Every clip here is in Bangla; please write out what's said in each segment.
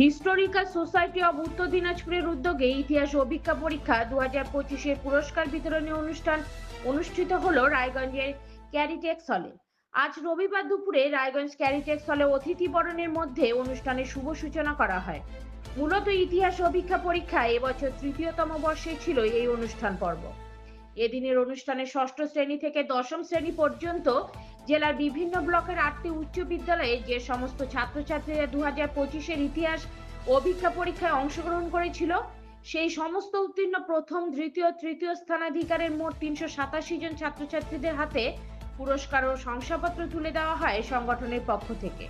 হিস্টোরিক্যাল সোসাইটি অব উত্তর দিনাজপুরের উদ্যোগে ইতিহাস অভিজ্ঞা পরীক্ষা দু হাজার পঁচিশের পুরস্কার বিতরণী অনুষ্ঠান অনুষ্ঠিত হলো রায়গঞ্জের ক্যারিটেক্স হলে। আজ রবিবার দুপুরে রায়গঞ্জ ক্যারিটেক্স হলে অতিথি বরণের মধ্যে অনুষ্ঠানের শুভ সূচনা করা হয়। মূলত ইতিহাস অভিজ্ঞা পরীক্ষা এবছর তৃতীয়তম বর্ষে ছিল এই অনুষ্ঠান পর্ব। এদিনের অনুষ্ঠানে ষষ্ঠ শ্রেণি থেকে দশম শ্রেণি পর্যন্ত জেলার বিভিন্ন ব্লকের আটটি উচ্চ বিদ্যালয়ে যে সমস্ত ছাত্রছাত্রীরা দু হাজার পঁচিশের ইতিহাস অভিজ্ঞা পরীক্ষায় অংশগ্রহণ করেছিল, সেই সমস্ত উত্তীর্ণ প্রথম, দ্বিতীয়, তৃতীয় স্থানাধিকারের মোট তিনশো সাতাশি জন ছাত্রছাত্রীদের হাতে পুরস্কার ও শংসাপত্র তুলে দেওয়া হয় সংগঠনের পক্ষ থেকে।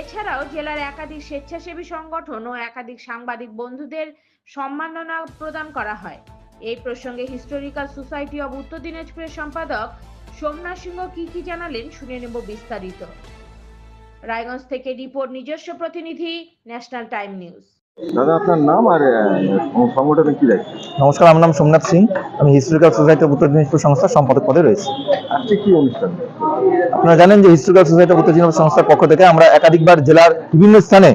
এছাড়াও জেলার একাধিক স্বেচ্ছাসেবী সংগঠন ও একাধিক সাংবাদিক বন্ধুদের সম্মাননা প্রদান করা হয়। এই প্রসঙ্গে হিস্টোরিক্যাল সোসাইটি অব উত্তর দিনাজপুরের সম্পাদক সোমনাথ সিংহ কি কি জানালেন শুনে নেব বিস্তারিত। রায়গঞ্জ থেকে রিপোর্ট নিজস্ব প্রতিনিধি ন্যাশনাল টাইম নিউজ। দাদা আপনার নাম আর আহ, সংগঠনের কি দায়িত্ব? নমস্কার আমার নাম সোমনাথ সিং। আমি হিস্টোরিক্যাল সোসাইটি অফ উত্তর দিনাজপুর সংস্থার সম্পাদক পদে রয়েছি। আজকে কি অনুষ্ঠান? আপনারা জানেন যে হিস্টোরিক্যাল সোসাইটি অফ উত্তর দিনাজপুর সংস্থার পক্ষ থেকে আমরা একাধিকবার জেলার বিভিন্ন স্থানে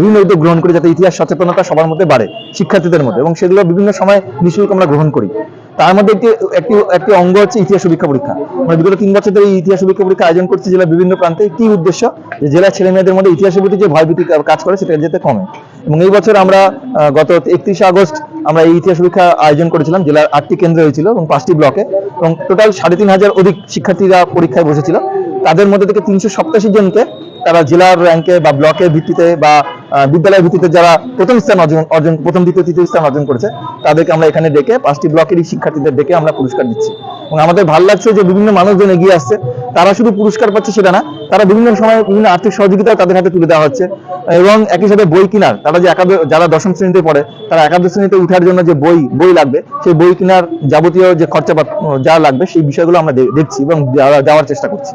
বিভিন্ন উদ্যোগ গ্রহণ করি যাতে ইতিহাস সচেতনতা সবার মধ্যে বাড়ে শিক্ষার্থীদের মধ্যে। এবং সেগুলো বিভিন্ন সময় নিঃশুল্ক আমরা গ্রহণ করি। তার মধ্যে একটি একটি একটি অঙ্গ হচ্ছে ইতিহাস পরীক্ষা পরীক্ষা। আমরা বিগত তিন বছর ধরে ইতিহাস পরীক্ষা পরীক্ষা আয়োজন করছি জেলার বিভিন্ন প্রান্তে। কি উদ্দেশ্য যে জেলার ছেলে মেয়েদের মধ্যে ইতিহাসের প্রতি যে ভয়ভীতি কাজ করে সেটা যাতে কমে। এবং এই বছর আমরা গত একত্রিশে আগস্ট আমরা এই ইতিহাস পরীক্ষা আয়োজন করেছিলাম। জেলার আটটি কেন্দ্রে হয়েছিল এবং পাঁচটি ব্লকে। এবং টোটাল সাড়ে তিন হাজার অধিক শিক্ষার্থীরা পরীক্ষায় বসেছিল। তাদের মধ্যে থেকে তিনশো সপ্তাশি জনকে তারা জেলার র্যাঙ্কে বা ব্লকের ভিত্তিতে বা আহ, বিদ্যালয়ের ভিত্তিতে যারা প্রথম স্থান অর্জন অর্জন প্রথম দ্বিতীয় তৃতীয় স্থান অর্জন করেছে তাদেরকে আমরা এখানে ডেকে পাঁচটি ব্লকেরই শিক্ষার্থীদের ডেকে আমরা পুরস্কার দিচ্ছি। এবং আমাদের ভালো লাগছে যে বিভিন্ন মানুষজন এগিয়ে আসছে। তারা শুধু পুরস্কার পাচ্ছে সেটা না তারা বিভিন্ন সময় বিভিন্ন আর্থিক সহযোগিতা তাদের হাতে তুলে দেওয়া হচ্ছে। এবং একই সাথে বই কেনার তারা যে একাদশ যারা দশম শ্রেণীতে পড়ে তারা একাদশ শ্রেণীতে উঠার জন্য যে বই বই লাগবে সেই বই কেনার যাবতীয় যে খরচা যা লাগবে সেই বিষয়গুলো আমরা দেখছি এবং দেওয়া- দেওয়ার চেষ্টা করছি।